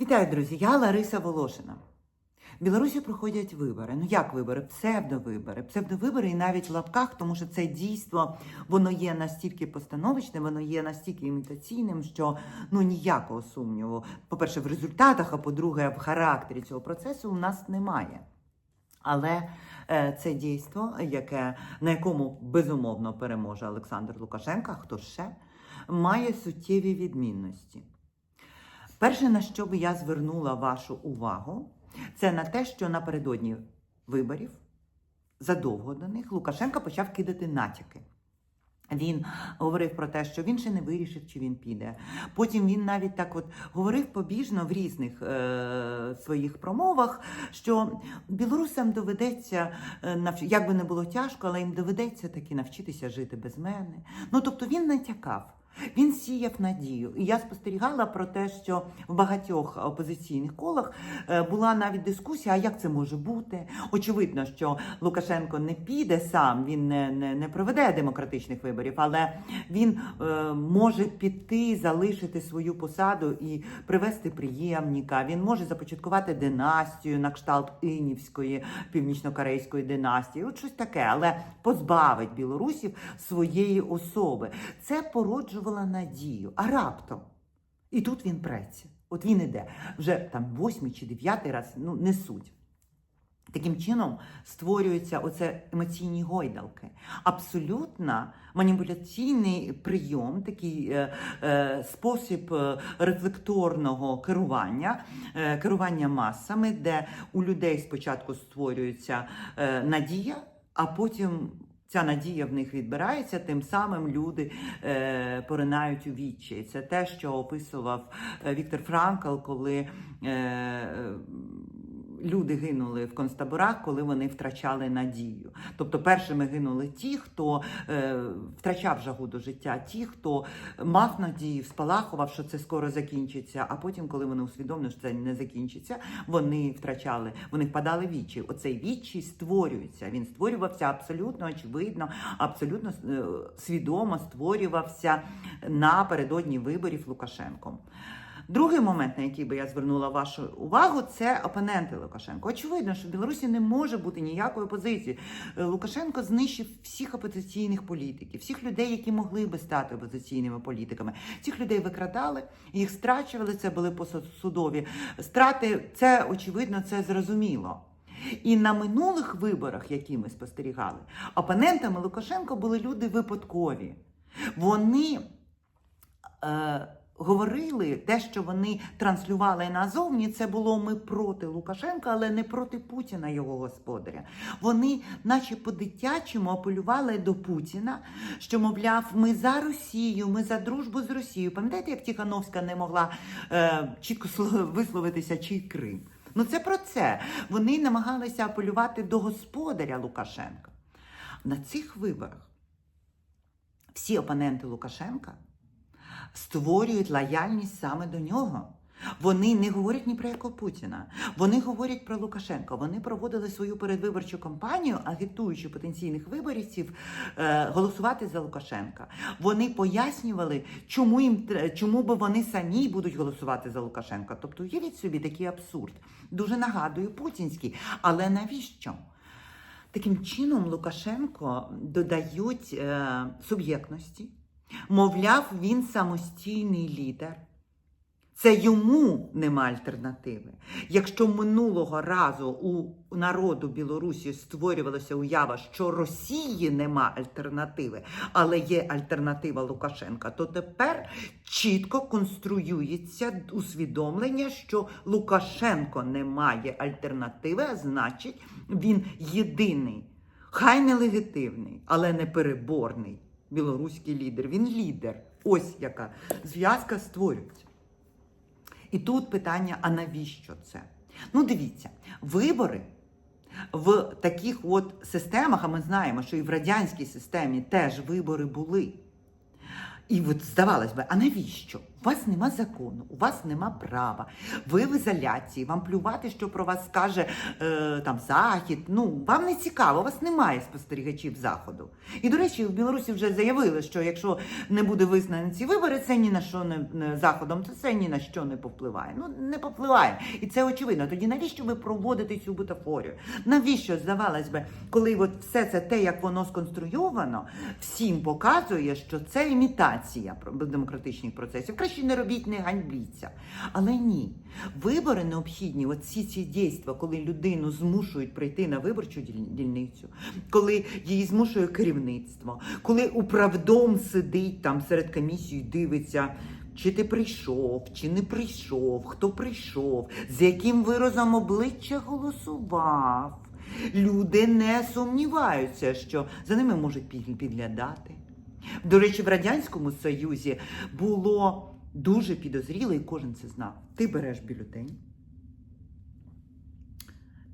Вітаю, друзі! Я Лариса Волошина. В Білорусі проходять вибори. Ну як вибори? Псевдовибори. Псевдовибори і навіть в лапках, тому що це дійство воно є настільки постановочним, воно є настільки імітаційним, що ну ніякого сумніву, по-перше, в результатах, а по-друге, в характері цього процесу у нас немає. Але е, це дійство, яке, на якому безумовно переможе Олександр Лукашенко, хто ще, має суттєві відмінності. Перше, на що би я звернула вашу увагу, це на те, що напередодні виборів, задовго до них, Лукашенко почав кидати натяки. Він говорив про те, що він ще не вирішив, чи він піде. Потім він навіть так от говорив побіжно в різних е, своїх промовах, що білорусам доведеться, е, як би не було тяжко, але їм доведеться таки навчитися жити без мене. Ну тобто він натякав. Він сіяв надію, і я спостерігала про те, що в багатьох опозиційних колах е, була навіть дискусія, а як це може бути? Очевидно, що Лукашенко не піде сам, він не, не, не проведе демократичних виборів, але він е, може піти, залишити свою посаду і привести приємника. Він може започаткувати династію на кшталт Інівської північно-корейської династії. От щось таке, але позбавить білорусів своєї особи. Це породжувало надію. А раптом. І тут він преться. От він іде вже там восьмий чи дев'ятий раз, ну не суть. Таким чином створюються оце емоційні гойдалки. Абсолютно маніпуляційний прийом, такий е, е, спосіб е, рефлекторного керування, е, керування масами, де у людей спочатку створюється е, надія, а потім. Ця надія в них відбирається, тим самим люди е, поринають у відчай. Це те, що описував е, Віктор Франкл, коли е, люди гинули в концтаборах, коли вони втрачали надію. Тобто першими гинули ті, хто е, втрачав жагу до життя, ті, хто мав надію, спалахував, що це скоро закінчиться. А потім, коли вони усвідомили, що це не закінчиться, вони втрачали, вони впадали в відчай. Оцей відчай створюється. Він створювався абсолютно очевидно, абсолютно е, свідомо створювався напередодні виборів Лукашенком. Другий момент, на який би я звернула вашу увагу, це опоненти Лукашенко. Очевидно, що в Білорусі не може бути ніякої опозиції. Е, Лукашенко знищив всіх опозиційних політиків, всіх людей, які могли би стати опозиційними політиками. Цих людей викрадали, їх страчували. Це були посудові страти. Це очевидно, це зрозуміло. І на минулих виборах, які ми спостерігали, опонентами Лукашенко були люди випадкові. Вони. Е, говорили те, що вони транслювали назовні, це було ми проти Лукашенка, але не проти Путіна, його господаря. Вони, наче по-дитячому, апелювали до Путіна, що, мовляв, ми за Росію, ми за дружбу з Росією. Пам'ятаєте, як Тихановська не могла е, чітко висловитися, чий Крим? Ну це про це. Вони намагалися апелювати до господаря Лукашенка. На цих виборах всі опоненти Лукашенка створюють лояльність саме до нього. Вони не говорять ні про якого Путіна. Вони говорять про Лукашенка. Вони проводили свою передвиборчу кампанію, агітуючи потенційних виборців е, голосувати за Лукашенка. Вони пояснювали, чому їм чому би вони самі будуть голосувати за Лукашенка. Тобто, уявіть собі такий абсурд. Дуже нагадую путінський. Але навіщо? Таким чином Лукашенко додають е, суб'єктності. Мовляв, він самостійний лідер. Це йому нема альтернативи. Якщо минулого разу у народу Білорусі створювалася уява, що Росії нема альтернативи, але є альтернатива Лукашенка, то тепер чітко конструюється усвідомлення, що Лукашенко не має альтернативи, а значить, він єдиний, хай нелегітимний, але не переборний білоруський лідер. Він лідер. Ось яка зв'язка створюється. І тут питання: а навіщо це? Ну, дивіться, вибори в таких от системах, а ми знаємо, що і в радянській системі теж вибори були. І от здавалось би, а навіщо? У вас нема закону, у вас нема права. Ви в ізоляції, вам плювати, що про вас скаже е, там захід. Ну вам не цікаво, у вас немає спостерігачів заходу. І до речі, в Білорусі вже заявили, що якщо не буде визнані ці вибори, це ні на що не, не заходом, то це ні на що не повпливає. Ну не повпливає, і це очевидно. Тоді навіщо ви проводите цю бутафорію? Навіщо здавалось би, коли от все це те, як воно сконструйовано, всім показує, що це імітація демократичних процесів. Краще не робіть, не ганьбіться. Але ні, вибори необхідні. От всі ці дійства, коли людину змушують прийти на виборчу дільницю, коли її змушує керівництво, коли управдом сидить там серед комісії, дивиться. Чи ти прийшов, чи не прийшов, хто прийшов, з яким виразом обличчя голосував. Люди не сумніваються, що за ними можуть підглядати. До речі, в Радянському Союзі було дуже підозріло, і кожен це знав. Ти береш бюлетень.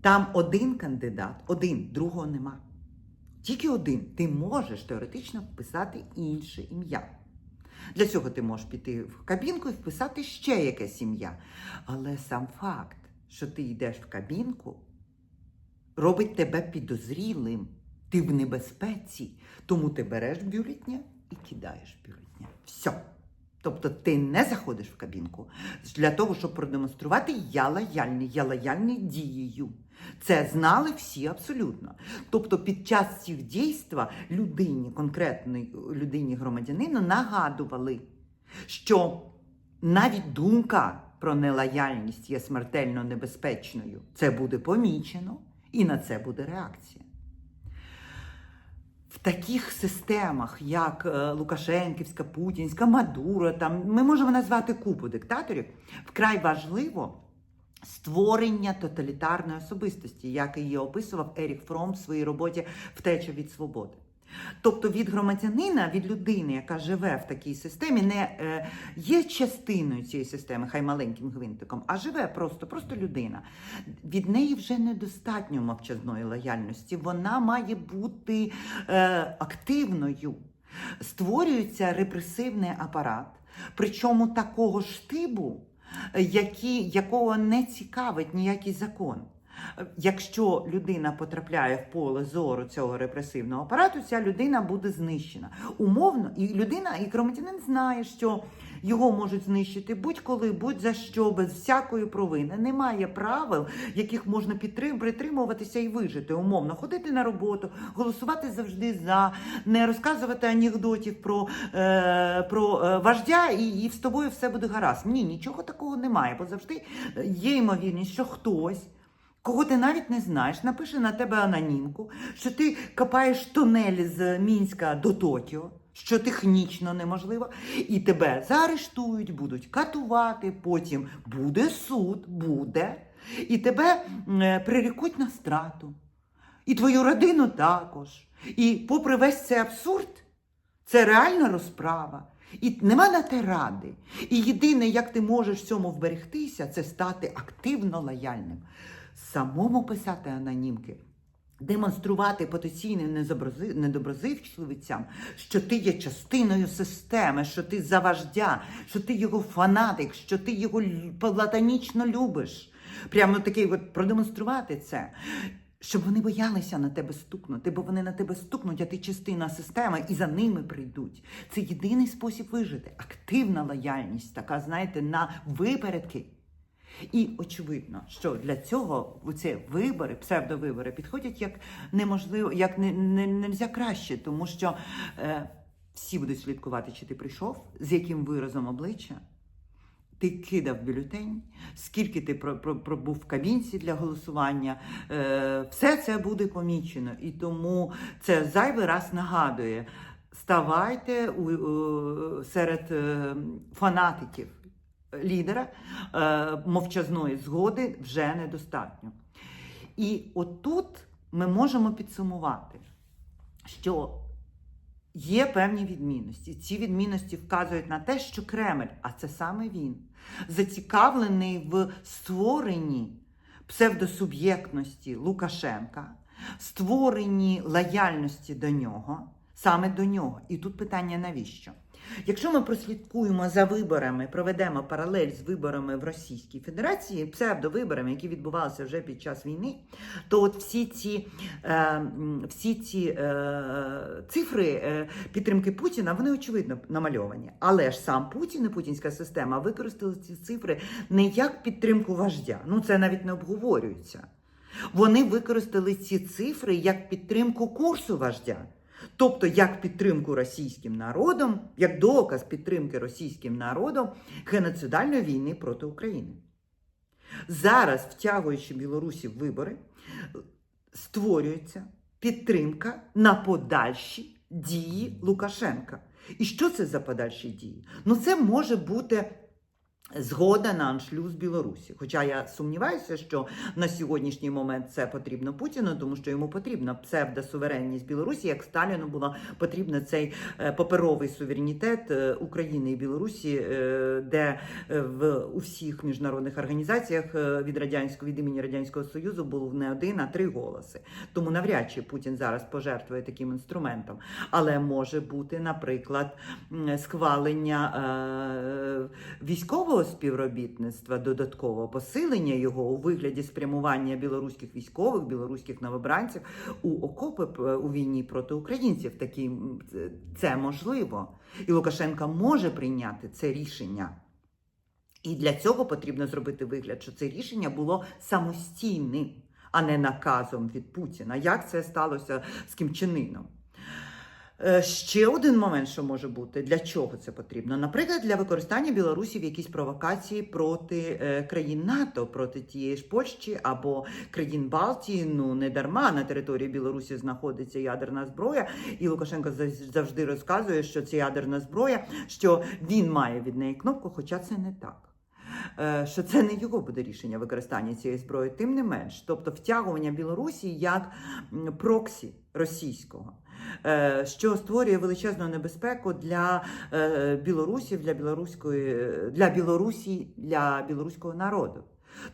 Там один кандидат, один, другого нема. Тільки один. Ти можеш теоретично вписати інше ім'я. Для цього ти можеш піти в кабінку і вписати ще якесь ім'я. Але сам факт, що ти йдеш в кабінку, робить тебе підозрілим. Ти в небезпеці. Тому ти береш бюлетня і кидаєш бюлетня. Все. Тобто ти не заходиш в кабінку для того, щоб продемонструвати я лояльний, я лояльний дією. Це знали всі абсолютно. Тобто під час цих дійства людині, конкретної людині громадянину нагадували, що навіть думка про нелояльність є смертельно небезпечною. Це буде помічено, і на це буде реакція. В таких системах, як е, Лукашенківська, Путінська, Мадура, там ми можемо назвати купу диктаторів, вкрай важливо створення тоталітарної особистості, як її описував Ерік Фром в своїй роботі Втеча від свободи. Тобто від громадянина, від людини, яка живе в такій системі, не е, є частиною цієї системи, хай маленьким гвинтиком, а живе просто, просто людина. Від неї вже недостатньо мовчазної лояльності. Вона має бути е, активною. Створюється репресивний апарат, причому такого ж типу, е, які, якого не цікавить ніякий закон. Якщо людина потрапляє в поле зору цього репресивного апарату, ця людина буде знищена. Умовно, і людина, і громадянин знає, що його можуть знищити будь-коли, будь-за що, без всякої провини. Немає правил, яких можна підтрим- притримуватися і вижити. Умовно, ходити на роботу, голосувати завжди за, не розказувати анекдотів про, е, про е, вождя, і, і з тобою все буде гаразд. Ні, нічого такого немає, бо завжди е, є ймовірність, що хтось. Кого ти навіть не знаєш, напише на тебе анонімку, що ти копаєш тунель з Мінська до Токіо, що технічно неможливо, і тебе заарештують, будуть катувати, потім буде суд, буде, і тебе е, прирікуть на страту, і твою родину також. І попри весь цей абсурд, це реальна розправа. І нема на те ради. І єдине, як ти можеш цьому вберегтися, це стати активно лояльним. Самому писати анонімки, демонструвати потенційним недоброзичливицям, що ти є частиною системи, що ти за вождя, що ти його фанатик, що ти його платонічно любиш. Прямо такий от продемонструвати це. Щоб вони боялися на тебе стукнути, бо вони на тебе стукнуть, а ти частина системи, і за ними прийдуть. Це єдиний спосіб вижити. Активна лояльність, така, знаєте, на випередки. І очевидно, що для цього ці вибори, псевдовибори, підходять як неможливо, як не, не, нельзя краще, тому що е, всі будуть слідкувати, чи ти прийшов, з яким виразом обличчя. Ти кидав бюлетень, скільки ти про- про- пробув в кабінці для голосування, е, все це буде помічено. І тому це зайвий раз нагадує: ставайте серед е, фанатиків лідера, е, мовчазної згоди вже недостатньо. І отут ми можемо підсумувати, що Є певні відмінності. Ці відмінності вказують на те, що Кремль, а це саме він, зацікавлений в створенні псевдосуб'єктності Лукашенка, створенні лояльності до нього, саме до нього. І тут питання навіщо? Якщо ми прослідкуємо за виборами, проведемо паралель з виборами в Російській Федерації, псевдовиборами, які відбувалися вже під час війни, то от всі ці, е, всі ці е, цифри е, підтримки Путіна, вони очевидно намальовані. Але ж сам Путін і путінська система використали ці цифри не як підтримку вождя. Ну це навіть не обговорюється. Вони використали ці цифри як підтримку курсу вождя. Тобто як підтримку російським народом, як доказ підтримки російським народом геноцидальної війни проти України. Зараз, втягуючи Білорусі вибори, створюється підтримка на подальші дії Лукашенка. І що це за подальші дії? Ну, це може бути. Згода на аншлюз Білорусі. Хоча я сумніваюся, що на сьогоднішній момент це потрібно Путіну, тому що йому потрібна псевдосуверенність Білорусі, як Сталіну була потрібна цей е, паперовий суверенітет е, України і Білорусі, е, де в у всіх міжнародних організаціях від радянського від імені радянського союзу був не один, а три голоси. Тому навряд чи Путін зараз пожертвує таким інструментом. Але може бути, наприклад, схвалення е, військового співробітництва, додаткового посилення його у вигляді спрямування білоруських військових, білоруських новобранців у окопи у війні проти українців. Такі це- можливо, і Лукашенка може прийняти це рішення. І для цього потрібно зробити вигляд, що це рішення було самостійним, а не наказом від Путіна. Як це сталося з? Е, Ще один момент, що може бути, для чого це потрібно? Наприклад, для використання Білорусі в якісь провокації проти е, країн НАТО, проти тієї ж Польщі або країн Балтії. Ну не дарма на території Білорусі знаходиться ядерна зброя, і Лукашенко зав- завжди розказує, що це ядерна зброя, що він має від неї кнопку, хоча це не так. Е, Що це не його буде рішення використання цієї зброї, тим не менш, тобто втягування Білорусі як проксі російського, е, що створює величезну небезпеку для е, білорусів, для білоруської для Білорусі, для білоруського народу.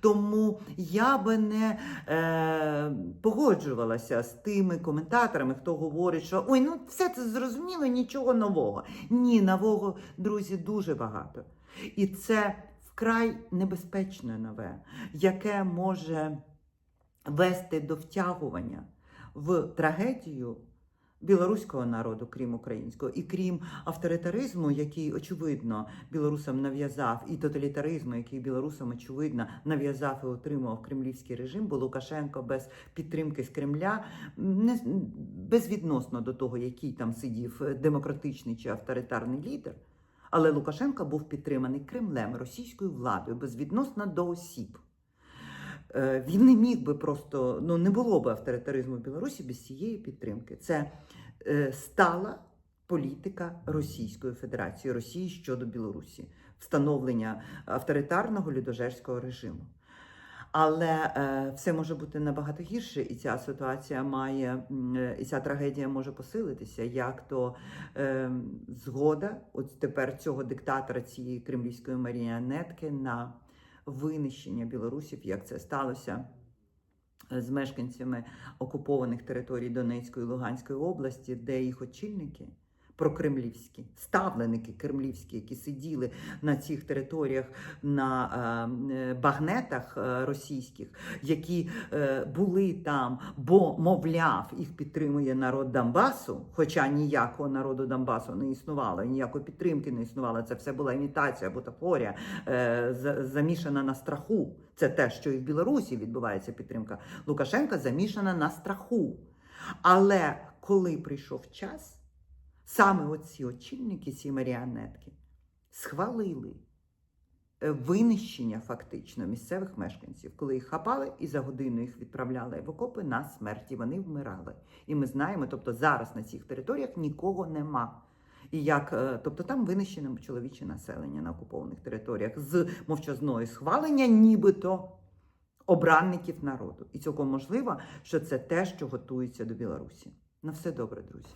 Тому я би не е, погоджувалася з тими коментаторами, хто говорить, що ой, ну все це зрозуміло, нічого нового. Ні, нового, друзі, дуже багато. І це вкрай небезпечне нове, яке може вести до втягування в трагедію білоруського народу, крім українського, і крім авторитаризму, який очевидно білорусам нав'язав, і тоталітаризму, який білорусам очевидно нав'язав і отримував кремлівський режим, бо Лукашенко без підтримки з Кремля не безвідносно до того, який там сидів е, демократичний чи авторитарний лідер. Але Лукашенко був підтриманий Кремлем, російською владою, безвідносно до осіб. Е, Він не міг би просто, ну не було б авторитаризму в Білорусі без цієї підтримки. Це е, стала політика Російської Федерації, Росії щодо Білорусі, встановлення авторитарного людожерського режиму. Але е, все може бути набагато гірше, і ця ситуація має, і ця трагедія може посилитися, як то згода, от тепер цього диктатора, цієї кремлівської маріонетки на винищення білорусів, як це сталося е, з мешканцями окупованих територій Донецької і Луганської області, де їх очільники прокремлівські, ставленики кремлівські, які сиділи на цих територіях на е, е, багнетах е, російських, які були там, бо, мовляв, їх підтримує народ Донбасу, хоча ніякого народу Донбасу не існувало, ніякої підтримки не існувало. Це все була імітація, бутафорія, замішана на страху. Це те, що і в Білорусі відбувається підтримка Лукашенка, замішана на страху. Але коли прийшов час, саме оці очільники, ці маріонетки, схвалили е, винищення фактично місцевих мешканців, коли їх хапали і за годину їх відправляли в окопи на смерть, і вони вмирали. І ми знаємо, тобто зараз на цих територіях нікого нема. І як, е, тобто там винищено чоловіче населення на окупованих територіях з мовчазної схвалення, нібито обранників народу. І цілком можливо, що це те, що готується до Білорусі. На все добре, друзі.